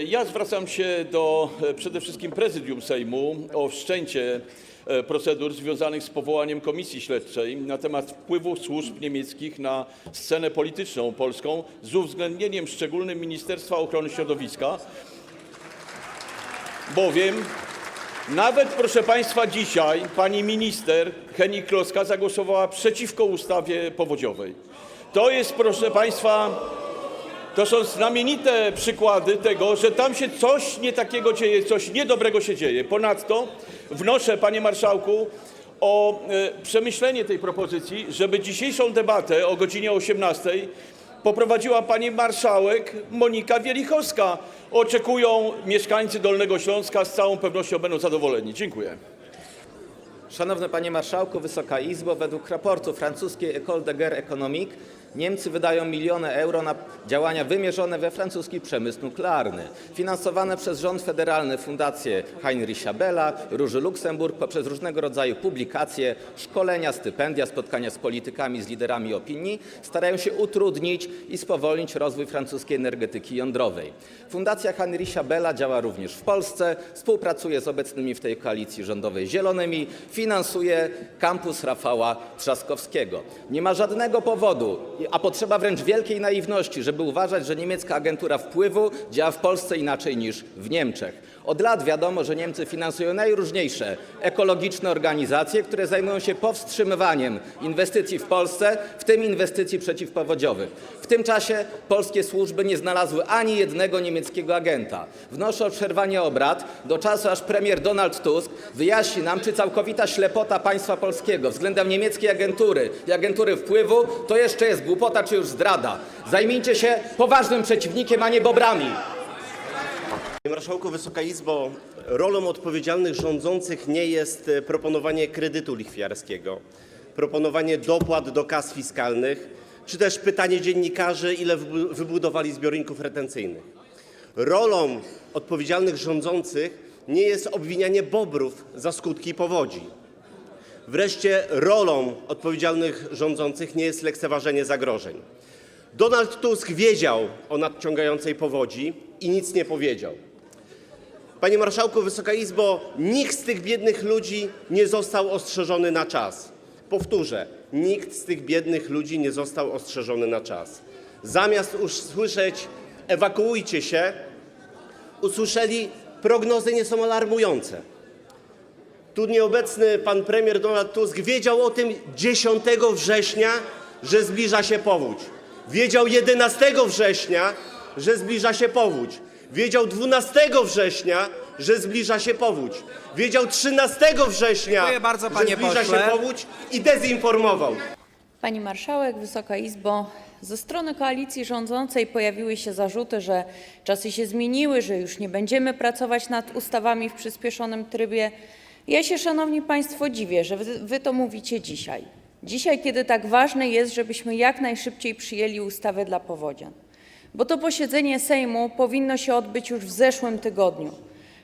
Ja zwracam się do e, przede wszystkim prezydium Sejmu o wszczęcie e, procedur związanych z powołaniem komisji śledczej na temat wpływu służb niemieckich na scenę polityczną polską z uwzględnieniem szczególnym Ministerstwa Ochrony Środowiska, bowiem nawet, proszę Państwa, dzisiaj pani minister Henning Kloska zagłosowała przeciwko ustawie powodziowej. To jest, proszę Państwa, to są znamienite przykłady tego, że tam się coś nie takiego dzieje, coś niedobrego się dzieje. Ponadto wnoszę, panie marszałku, o e, przemyślenie tej propozycji, żeby dzisiejszą debatę o godzinie 18 poprowadziła pani marszałek Monika Wielichowska. Oczekują mieszkańcy Dolnego Śląska, z całą pewnością będą zadowoleni. Dziękuję. Szanowny Panie Marszałku, Wysoka Izbo, według raportu francuskiej École de Guerre Économique Niemcy wydają miliony euro na działania wymierzone we francuski przemysł nuklearny, finansowane przez rząd federalny fundacje Heinricha Bella, Róży Luksemburg poprzez różnego rodzaju publikacje, szkolenia, stypendia, spotkania z politykami, z liderami opinii starają się utrudnić i spowolnić rozwój francuskiej energetyki jądrowej. Fundacja Heinricha Bella działa również w Polsce, współpracuje z obecnymi w tej koalicji rządowej Zielonymi, finansuje kampus Rafała Trzaskowskiego. Nie ma żadnego powodu, a potrzeba wręcz wielkiej naiwności, żeby uważać, że niemiecka agentura wpływu działa w Polsce inaczej niż w Niemczech. Od lat wiadomo, że Niemcy finansują najróżniejsze ekologiczne organizacje, które zajmują się powstrzymywaniem inwestycji w Polsce, w tym inwestycji przeciwpowodziowych. W tym czasie polskie służby nie znalazły ani jednego niemieckiego agenta. Wnoszę o przerwanie obrad do czasu, aż premier Donald Tusk wyjaśni nam, czy całkowita ślepota państwa polskiego względem niemieckiej agentury i agentury wpływu to jeszcze jest głupota, czy już zdrada. Zajmijcie się poważnym przeciwnikiem, a nie bobrami. Panie Marszałku, Wysoka Izbo, rolą odpowiedzialnych rządzących nie jest e, proponowanie kredytu lichwiarskiego, proponowanie dopłat do kas fiskalnych, czy też pytanie dziennikarzy, ile wybu- wybudowali zbiorników retencyjnych. Rolą odpowiedzialnych rządzących nie jest obwinianie bobrów za skutki powodzi. Wreszcie rolą odpowiedzialnych rządzących nie jest lekceważenie zagrożeń. Donald Tusk wiedział o nadciągającej powodzi i nic nie powiedział. Panie Marszałku, Wysoka Izbo, nikt z tych biednych ludzi nie został ostrzeżony na czas. Powtórzę, nikt z tych biednych ludzi nie został ostrzeżony na czas. Zamiast usłyszeć ewakuujcie się, usłyszeli prognozy nie są alarmujące. Tu nieobecny pan premier Donald Tusk wiedział o tym 10 września, że zbliża się powódź. Wiedział 11 września, że zbliża się powódź. Wiedział 12 września, że zbliża się powódź. Wiedział 13 września, bardzo, że panie zbliża pośle. się powódź i dezinformował. Pani marszałek, Wysoka Izbo, ze strony koalicji rządzącej pojawiły się zarzuty, że czasy się zmieniły, że już nie będziemy pracować nad ustawami w przyspieszonym trybie. Ja się, szanowni państwo, dziwię, że wy, to mówicie dzisiaj. Dzisiaj, kiedy tak ważne jest, żebyśmy jak najszybciej przyjęli ustawę dla powodzian. Bo to posiedzenie Sejmu powinno się odbyć już w zeszłym tygodniu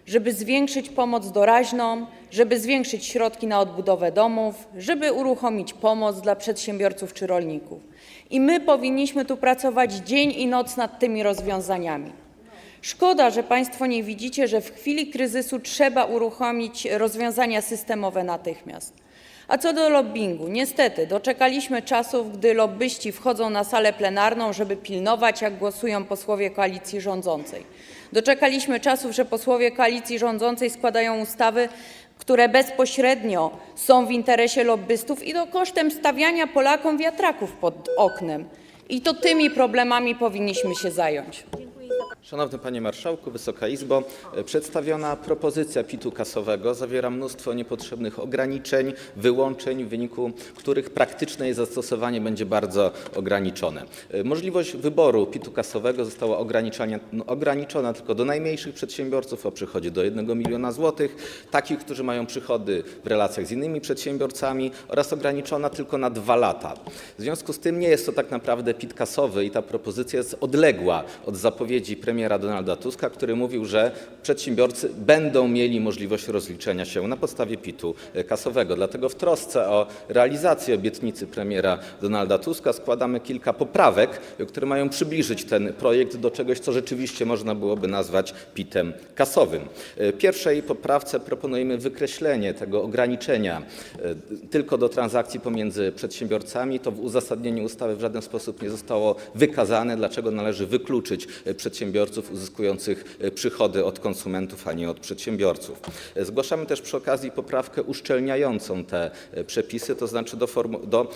żeby zwiększyć pomoc doraźną, żeby zwiększyć środki na odbudowę domów, żeby uruchomić pomoc dla przedsiębiorców czy rolników. I my powinniśmy tu pracować dzień i noc nad tymi rozwiązaniami. Szkoda, że Państwo nie widzicie, że w chwili kryzysu trzeba uruchomić rozwiązania systemowe natychmiast. A co do lobbingu, niestety doczekaliśmy czasów, gdy lobbyści wchodzą na salę plenarną, żeby pilnować, jak głosują posłowie koalicji rządzącej. Doczekaliśmy czasów, że posłowie koalicji rządzącej składają ustawy, które bezpośrednio są w interesie lobbystów i to kosztem stawiania Polakom wiatraków pod oknem. I to tymi problemami powinniśmy się zająć. Szanowny Panie Marszałku, Wysoka Izbo, e, przedstawiona propozycja PIT-u kasowego zawiera mnóstwo niepotrzebnych ograniczeń, wyłączeń, w wyniku których praktyczne jej zastosowanie będzie bardzo ograniczone. E, Możliwość wyboru PIT-u kasowego została no, ograniczona tylko do najmniejszych przedsiębiorców o przychodzie do 1 miliona złotych, takich, którzy mają przychody w relacjach z innymi przedsiębiorcami oraz ograniczona tylko na dwa lata. W związku z tym nie jest to tak naprawdę PIT kasowy i ta propozycja jest odległa od zapowiedzi premiera premiera Donalda Tuska, który mówił, że przedsiębiorcy będą mieli możliwość rozliczenia się na podstawie PIT-u kasowego. Dlatego w trosce o realizację obietnicy premiera Donalda Tuska składamy kilka poprawek, które mają przybliżyć ten projekt do czegoś, co rzeczywiście można byłoby nazwać PIT-em kasowym. W pierwszej poprawce proponujemy wykreślenie tego ograniczenia tylko do transakcji pomiędzy przedsiębiorcami. To w uzasadnieniu ustawy w żaden sposób nie zostało wykazane, dlaczego należy wykluczyć e, przedsiębiorców uzyskujących e, przychody od konsumentów, a nie od przedsiębiorców. E, Zgłaszamy też przy okazji poprawkę uszczelniającą te e, przepisy, to znaczy do,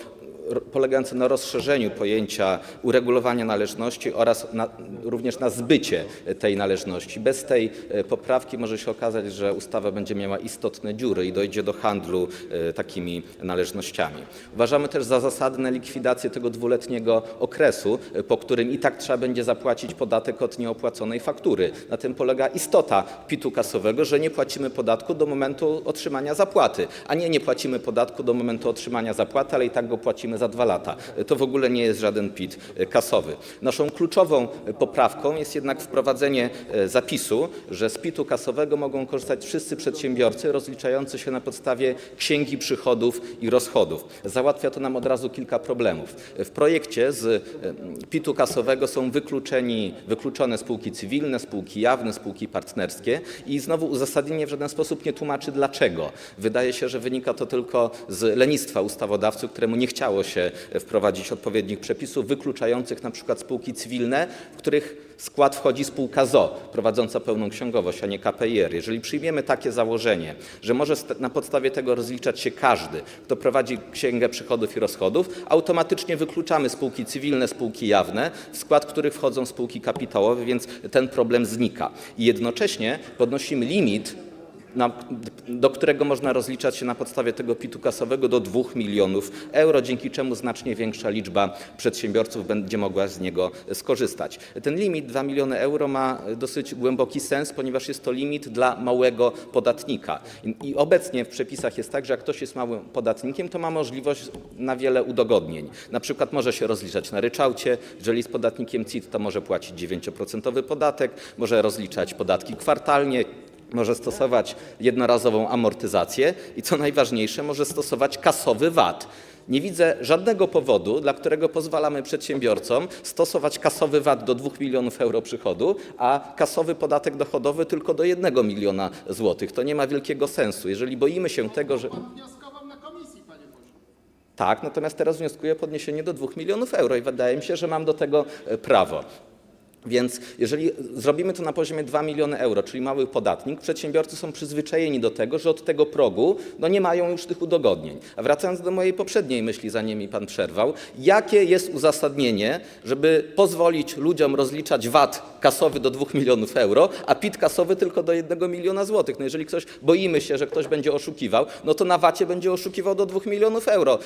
polegające na rozszerzeniu pojęcia uregulowania należności oraz na, również na zbycie tej należności. Bez tej e, poprawki może się okazać, że ustawa będzie miała istotne dziury i dojdzie do handlu e, takimi należnościami. Uważamy też za zasadne likwidację tego dwuletniego okresu, e, po którym i tak trzeba będzie zapłacić podatek od nieopłaconej faktury. Na tym polega istota PIT-u kasowego, że nie płacimy podatku do momentu otrzymania zapłaty, a nie nie płacimy podatku do momentu otrzymania zapłaty, ale i tak go płacimy za dwa lata. To w ogóle nie jest żaden PIT kasowy. Naszą kluczową poprawką jest jednak wprowadzenie e, zapisu, że z PIT-u kasowego mogą korzystać wszyscy przedsiębiorcy rozliczający się na podstawie księgi przychodów i rozchodów. Załatwia to nam od razu kilka problemów. W projekcie z e, PIT-u kasowego są wykluczeni, wykluczone spółki cywilne, spółki jawne, spółki partnerskie i znowu uzasadnienie w żaden sposób nie tłumaczy dlaczego. Wydaje się, że wynika to tylko z lenistwa ustawodawcy, któremu nie chciało się wprowadzić odpowiednich przepisów wykluczających przykład spółki cywilne, w których skład wchodzi spółka ZO, prowadząca pełną księgowość, a nie KPIR. Jeżeli przyjmiemy takie założenie, że może na podstawie tego rozliczać się każdy, kto prowadzi księgę przychodów i rozchodów, automatycznie wykluczamy spółki cywilne, spółki jawne, w skład których wchodzą spółki kapitałowe, więc ten problem znika. I jednocześnie podnosimy limit na, do którego można rozliczać się na podstawie tego PIT-u kasowego do 2 milionów euro, dzięki czemu znacznie większa liczba przedsiębiorców będzie mogła z niego skorzystać. Ten limit 2 miliony euro ma dosyć głęboki sens, ponieważ jest to limit dla małego podatnika. I, I obecnie w przepisach jest tak, że jak ktoś jest małym podatnikiem, to ma możliwość na wiele udogodnień. Na przykład może się rozliczać na ryczałcie, jeżeli jest podatnikiem CIT, to może płacić 9% podatek, może rozliczać podatki kwartalnie, może stosować jednorazową amortyzację i co najważniejsze, może stosować kasowy VAT. Nie widzę żadnego powodu, dla którego pozwalamy przedsiębiorcom stosować kasowy VAT do 2 milionów euro przychodu, a kasowy podatek dochodowy tylko do 1 miliona złotych. To nie ma wielkiego sensu. Jeżeli boimy się tego, że. wnioskował na komisji, panie pośle. Tak, natomiast teraz wnioskuję o podniesienie do 2 milionów euro i wydaje mi się, że mam do tego e, prawo. Więc jeżeli zrobimy to na poziomie 2 miliony euro, czyli mały podatnik, przedsiębiorcy są przyzwyczajeni do tego, że od tego progu no nie mają już tych udogodnień. A wracając do mojej poprzedniej myśli, zanim mi pan przerwał, jakie jest uzasadnienie, żeby pozwolić ludziom rozliczać VAT kasowy do 2 milionów euro, a PIT kasowy tylko do 1 miliona złotych? No jeżeli ktoś, boimy się, że ktoś będzie oszukiwał, no to na VAT-ie będzie oszukiwał do 2 milionów euro.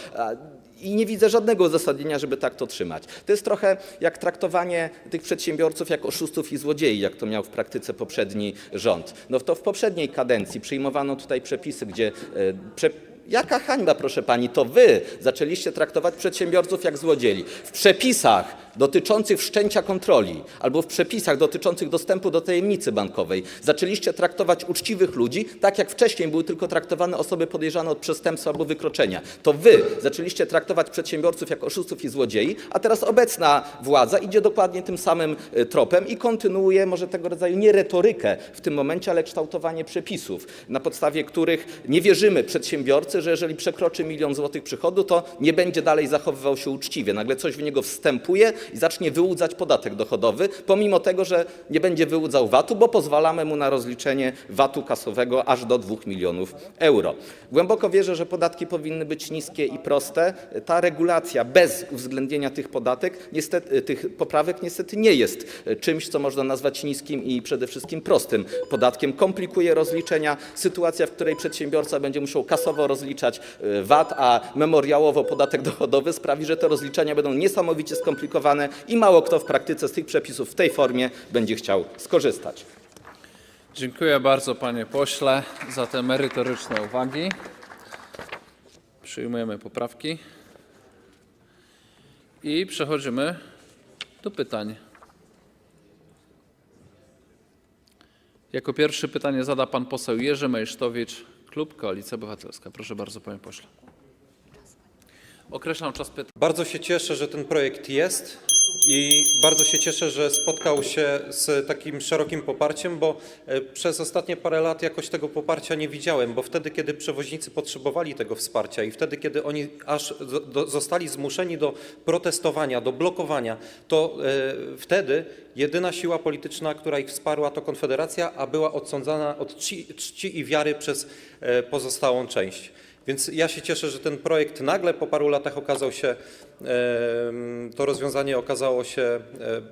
I nie widzę żadnego uzasadnienia, żeby tak to trzymać. To jest trochę jak traktowanie tych przedsiębiorców jak oszustów i złodziei, jak to miał w praktyce poprzedni rząd. No to w poprzedniej kadencji przyjmowano tutaj przepisy, gdzie e, prze, Jaka hańba, proszę pani, to wy zaczęliście traktować przedsiębiorców jak złodziei. W przepisach dotyczących wszczęcia kontroli albo w przepisach dotyczących dostępu do tajemnicy bankowej zaczęliście traktować uczciwych ludzi tak, jak wcześniej były tylko traktowane osoby podejrzane od przestępstwa albo wykroczenia. To wy zaczęliście traktować przedsiębiorców jak oszustów i złodziei, a teraz obecna władza idzie dokładnie tym samym e, tropem i kontynuuje może tego rodzaju nie retorykę w tym momencie, ale kształtowanie przepisów, na podstawie których nie wierzymy przedsiębiorcy, że jeżeli przekroczy milion złotych przychodu, to nie będzie dalej zachowywał się uczciwie. Nagle coś w niego wstępuje i zacznie wyłudzać podatek dochodowy, pomimo tego, że nie będzie wyłudzał VAT-u, bo pozwalamy mu na rozliczenie VAT-u kasowego aż do 2 milionów euro. Głęboko wierzę, że podatki powinny być niskie i proste. Ta regulacja bez uwzględnienia tych podatek, niestety, tych poprawek niestety nie jest czymś, co można nazwać niskim i przede wszystkim prostym podatkiem. Komplikuje rozliczenia. Sytuacja, w której przedsiębiorca będzie musiał kasowo rozliczać e, VAT, a memoriałowo podatek dochodowy sprawi, że te rozliczenia będą niesamowicie skomplikowane i mało kto w praktyce z tych przepisów w tej formie będzie chciał skorzystać. Dziękuję bardzo panie pośle za te merytoryczne uwagi. Przyjmujemy poprawki i przechodzimy do pytań. Jako pierwszy pytanie zada pan poseł Jerzy Mejsztowicz, klub Koalicja Obywatelska. Proszę bardzo, panie pośle. Określam czas pytań. Bardzo się cieszę, że ten projekt jest i bardzo się cieszę, że spotkał się z takim szerokim poparciem, bo e, przez ostatnie parę lat jakoś tego poparcia nie widziałem, bo wtedy, kiedy przewoźnicy potrzebowali tego wsparcia i wtedy, kiedy oni aż zostali zmuszeni do protestowania, do blokowania, to e, wtedy jedyna siła polityczna, która ich wsparła, to Konfederacja, a była odsądzana od czci, czci i wiary przez e, pozostałą część. Więc ja się cieszę, że ten projekt nagle po paru latach okazał się, to rozwiązanie okazało się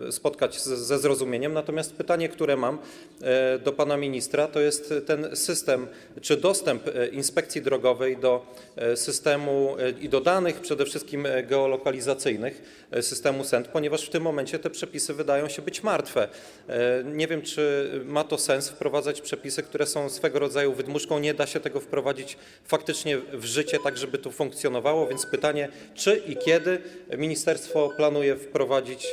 e, spotkać ze zrozumieniem. Natomiast pytanie, które mam e, do pana ministra, to jest ten system, czy dostęp e, inspekcji drogowej do systemu i do danych przede wszystkim geolokalizacyjnych systemu SENT, ponieważ w tym momencie te przepisy wydają się być martwe. Nie wiem, czy ma to sens wprowadzać przepisy, które są swego rodzaju wydmuszką. Nie da się tego wprowadzić faktycznie w życie, tak żeby to funkcjonowało. Więc pytanie, czy i kiedy ministerstwo planuje wprowadzić e,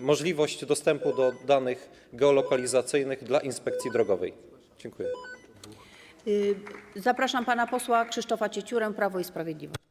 możliwość dostępu do danych geolokalizacyjnych dla inspekcji drogowej? Dziękuję. Y, Zapraszam pana posła Krzysztofa Cieciurę, Prawo i Sprawiedliwość.